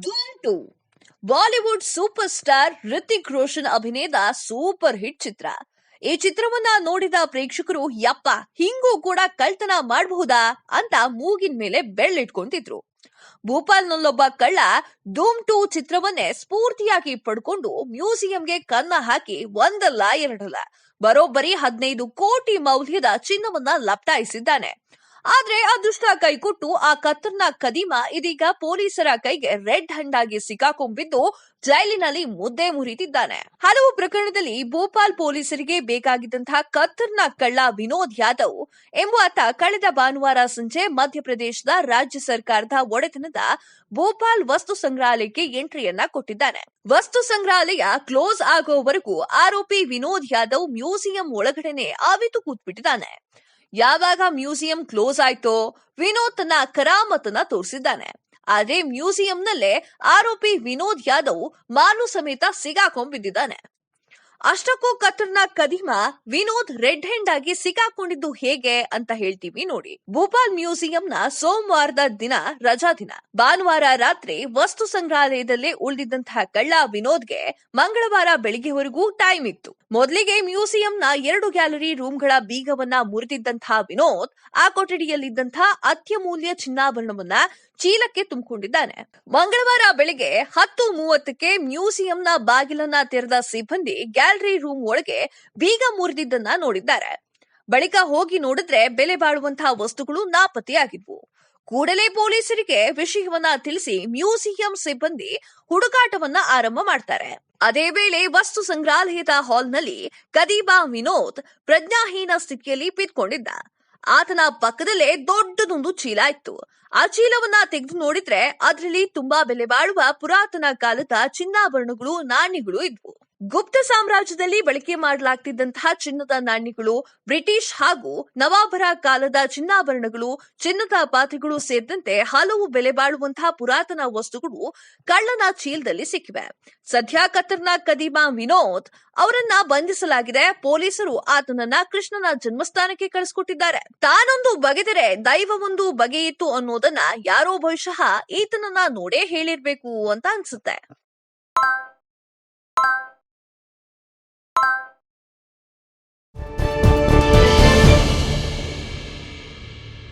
ಧೂಮ್ two Bollywood super star Hrithik Roshan ಅಭಿನಯದ super hit ಚಿತ್ರ. ಈ ಚಿತ್ರವನ್ನ ನೋಡಿದ ಪ್ರೇಕ್ಷಕರು, ಯಪ್ಪ, ಹಿಂಗೂ ಕೂಡ ಕಳ್ತನ ಮಾಡಬಹುದಾ? ಅಂತ ಮೂಗಿನ ಮೇಲೆ ಬೆಳ್ಳಿಟ್ಕೊಂತಿದ್ರು. ಭೂಪಾಲ್ನಲ್ಲೊಬ್ಬ ಕಳ್ಳ ಧೂಮ್ ಟು ಚಿತ್ರವನ್ನೇ ಸ್ಫೂರ್ತಿಯಾಗಿ ಪಡ್ಕೊಂಡು ಮ್ಯೂಸಿಯಂಗೆ ಕನ್ನ ಹಾಕಿ ಒಂದಲ್ಲ ಎರಡಲ್ಲ. ಬರೋಬ್ಬರಿ ಹದಿನೈದು ಕೋಟಿ ಮೌಲ್ಯದ ಚಿನ್ನವನ್ನ ಲಪ್ಟಾಯಿಸಿದ್ದಾನೆ. ಆದ್ರೆ ಅದೃಷ್ಟ ಕೈಕೊಟ್ಟು ಆ ಕತ್ತರ್ನ ಕದೀಮ ಇದೀಗ ಪೊಲೀಸರ ಕೈಗೆ ರೆಡ್ ಹ್ಯಾಂಡ್ ಆಗಿ ಸಿಕ್ಕಾಕೊಂಡ್ಬಿದ್ದು ಜೈಲಿನಲ್ಲಿ ಮುದ್ದೆ ಮುರಿತಿದ್ದಾನೆ. ಹಲವು ಪ್ರಕರಣದಲ್ಲಿ ಭೋಪಾಲ್ ಪೊಲೀಸರಿಗೆ ಬೇಕಾಗಿದ್ದಂತಹ ಕತ್ತರ್ನ ಕಳ್ಳ ವಿನೋದ್ ಯಾದವ್ ಎಂಬಾತ ಕಳೆದ ಭಾನುವಾರ ಸಂಜೆ ಮಧ್ಯಪ್ರದೇಶದ ರಾಜ್ಯ ಸರ್ಕಾರದ ಒಡೆತನದ ಭೋಪಾಲ್ ವಸ್ತು ಸಂಗ್ರಹಾಲಯಕ್ಕೆ ಎಂಟ್ರಿಯನ್ನ ಕೊಟ್ಟಿದ್ದಾನೆ. ವಸ್ತು ಸಂಗ್ರಹಾಲಯ ಕ್ಲೋಸ್ ಆಗೋವರೆಗೂ ಆರೋಪಿ ವಿನೋದ್ ಯಾದವ್ ಮ್ಯೂಸಿಯಂ ಒಳಗಡೆನೆ ಆವಿತು ಕೂತ್ಬಿಟ್ಟಿದ್ದಾನೆ. ಯಾವಾಗ ಮ್ಯೂಸಿಯಂ ಕ್ಲೋಸ್ ಆಯ್ತೋ ವಿನೋದ್ ತನ್ನ ಕರಾಮತನ ತೋರಿಸಿದ್ದಾನೆ. ಆದ್ರೆ ಮ್ಯೂಸಿಯಂನಲ್ಲೇ ಆರೋಪಿ ವಿನೋದ್ ಯಾದವ್ ಮಾನು ಸಮೇತ ಸಿಗಾಕೊಂಡ್ಬಿದ್ದಿದ್ದಾನೆ. ಅಷ್ಟಕ್ಕೂ ಕತ್ತರ್ನ ಕದಿಮ ವಿನೋದ್ ರೆಡ್ ಹ್ಯಾಂಡ್ ಆಗಿ ಸಿಕ್ಕಾಕೊಂಡಿದ್ದು ಹೇಗೆ ಅಂತ ಹೇಳ್ತೀವಿ ನೋಡಿ. ಭೂಪಾಲ್ ಮ್ಯೂಸಿಯಂನ ಸೋಮವಾರದ ದಿನ ರಜಾ ದಿನ. ಭಾನುವಾರ ರಾತ್ರಿ ವಸ್ತು ಸಂಗ್ರಹಾಲಯದಲ್ಲಿ ಉಳಿದಿದ್ದಂತಹ ಕಳ್ಳ ವಿನೋದ್ಗೆ ಮಂಗಳವಾರ ಬೆಳಿಗ್ಗೆವರೆಗೂ ಟೈಮ್ ಇತ್ತು. ಮೊದಲಿಗೆ ಮ್ಯೂಸಿಯಂನ ಎರಡು ಗ್ಯಾಲರಿ ರೂಮ್ಗಳ ಬೀಗವನ್ನ ಮುರಿದಿದ್ದಂತಹ ವಿನೋದ್, ಆ ಕೊಠಡಿಯಲ್ಲಿದ್ದಂತಹ ಅತ್ಯಮೂಲ್ಯ ಚಿನ್ನಾಭರಣವನ್ನ ಚೀಲಕ್ಕೆ ತುಂಬಿಕೊಂಡಿದ್ದಾನೆ. ಮಂಗಳವಾರ ಬೆಳಿಗ್ಗೆ ಹತ್ತು ಮೂವತ್ತಕ್ಕೆ ಮ್ಯೂಸಿಯಂನ ಬಾಗಿಲನ್ನ ತೆರೆದ ಸಿಬ್ಬಂದಿ ಗ್ಯಾಲರಿ ರೂಮ್ ಒಳಗೆ ಬೀಗ ಮುರಿದಿದ್ದನ್ನ ನೋಡಿದ್ದಾರೆ. ಬಳಿಕ ಹೋಗಿ ನೋಡಿದ್ರೆ ಬೆಲೆ ಬಾಳುವಂತಹ ವಸ್ತುಗಳು ನಾಪತ್ತೆಯಾಗಿದ್ವು. ಕೂಡಲೇ ಪೊಲೀಸರಿಗೆ ವಿಷಯವನ್ನ ತಿಳಿಸಿ ಮ್ಯೂಸಿಯಂ ಸಿಬ್ಬಂದಿ ಹುಡುಕಾಟವನ್ನ ಆರಂಭ ಮಾಡ್ತಾರೆ. ಅದೇ ವೇಳೆ ವಸ್ತು ಸಂಗ್ರಹಾಲಯದ ಹಾಲ್ನಲ್ಲಿ ಕದೀಬಾ ವಿನೋದ್ ಪ್ರಜ್ಞಾಹೀನ ಸ್ಥಿತಿಯಲ್ಲಿ ಬಿದ್ಕೊಂಡಿದ್ದ. ಆತನ ಪಕ್ಕದಲ್ಲೇ ದೊಡ್ಡದೊಂದು ಚೀಲ ಇತ್ತು. ಆ ಚೀಲವನ್ನ ತೆಗೆದು ನೋಡಿದ್ರೆ ಅದರಲ್ಲಿ ತುಂಬಾ ಬೆಲೆ ಬಾಳುವ ಪುರಾತನ ಕಾಲದ ಚಿನ್ನಾಭರಣಗಳು, ನಾಣ್ಯಗಳು ಇದ್ವು. ಗುಪ್ತ ಸಾಮ್ರಾಜ್ಯದಲ್ಲಿ ಬಳಕೆ ಮಾಡಲಾಗ್ತಿದ್ದಂತಹ ಚಿನ್ನದ ನಾಣ್ಯಗಳು ಬ್ರಿಟಿಷ್ ಹಾಗೂ ನವಾಬರ ಕಾಲದ ಚಿನ್ನಾಭರಣಗಳು, ಚಿನ್ನದ ಪಾತ್ರೆಗಳು ಸೇರಿದಂತೆ ಹಲವು ಬೆಲೆ ಬಾಳುವಂತಹ ಪುರಾತನ ವಸ್ತುಗಳು ಕಳ್ಳನ ಚೀಲದಲ್ಲಿ ಸಿಕ್ಕಿವೆ. ಸದ್ಯ ಕತ್ತರ್ನ ಕದೀಮಾ ವಿನೋದ್ ಅವರನ್ನ ಬಂಧಿಸಲಾಗಿದೆ. ಪೊಲೀಸರು ಆತನನ್ನ ಕೃಷ್ಣನ ಜನ್ಮಸ್ಥಾನಕ್ಕೆ ಕಳಿಸ್ಕೊಟ್ಟಿದ್ದಾರೆ ತಾನೊಂದು ಬಗೆದರೆ ದೈವವೊಂದು ಬಗೆಯಿತು ಅನ್ನೋದನ್ನ ಯಾರೋ ಬಹುಶಃ ಈತನನ್ನ ನೋಡೇ ಹೇಳಿರ್ಬೇಕು ಅಂತ ಅನ್ಸುತ್ತೆ.